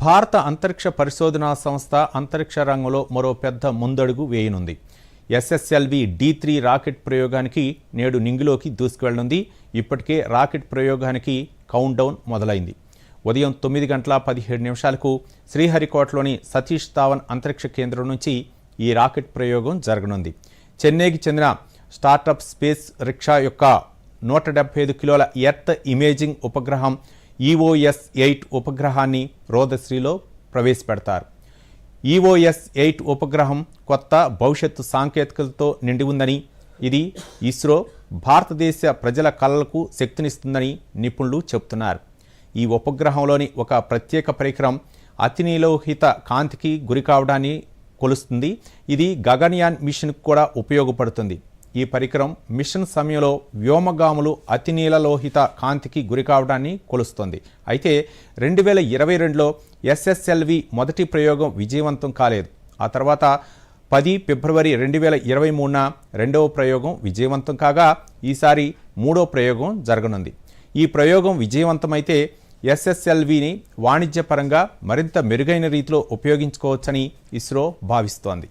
భారత అంతరిక్ష పరిశోధనా సంస్థ అంతరిక్ష రంగంలో మరో పెద్ద ముందడుగు వేయనుంది. ఎస్ఎస్ఎల్వి డి త్రీ రాకెట్ ప్రయోగానికి నేడు నింగిలోకి దూసుకువెళ్ళనుంది. ఇప్పటికే రాకెట్ ప్రయోగానికి కౌంట్ డౌన్ మొదలైంది. ఉదయం తొమ్మిది గంటల పదిహేడు నిమిషాలకు శ్రీహరికోటలోని సతీష్ ధావన్ అంతరిక్ష కేంద్రం నుంచి ఈ రాకెట్ ప్రయోగం జరగనుంది. చెన్నైకి చెందిన స్టార్టప్ స్పేస్ రిక్షా యొక్క నూట డెబ్బై ఐదు కిలోల ఎర్త్ ఇమేజింగ్ ఉపగ్రహం ఈఓఎస్ ఎయిట్ ఉపగ్రహాన్ని రోదశ్రీలో ప్రవేశపెడతారు. ఈఓఎస్ ఎయిట్ ఉపగ్రహం కొత్త భవిష్యత్తు సాంకేతికతతో నిండి ఉందని ఇది ఇస్రో భారతదేశ ప్రజల కళలకు శక్తినిస్తుందని నిపుణులు చెబుతున్నారు. ఈ ఉపగ్రహంలోని ఒక ప్రత్యేక పరికరం అతినీలోహిత కాంతికి గురి కావడాన్ని కొలుస్తుంది. ఇది గగన్యాన్ మిషన్కు కూడా ఉపయోగపడుతుంది. ఈ పరికరం మిషన్ సమయంలో వ్యోమగాములు అతినీలలోహిత కాంతికి గురికావడాన్ని కొలుస్తుంది. అయితే రెండు వేల ఇరవై రెండులో ఎస్ఎస్ఎల్వి మొదటి ప్రయోగం విజయవంతం కాలేదు. ఆ తర్వాత పది ఫిబ్రవరి రెండు వేల ఇరవై మూడున రెండవ ప్రయోగం విజయవంతం కాగా ఈసారి మూడో ప్రయోగం జరగనుంది. ఈ ప్రయోగం విజయవంతమైతే ఎస్ఎస్ఎల్విని వాణిజ్యపరంగా మరింత మెరుగైన రీతిలో ఉపయోగించుకోవచ్చని ఇస్రో భావిస్తోంది.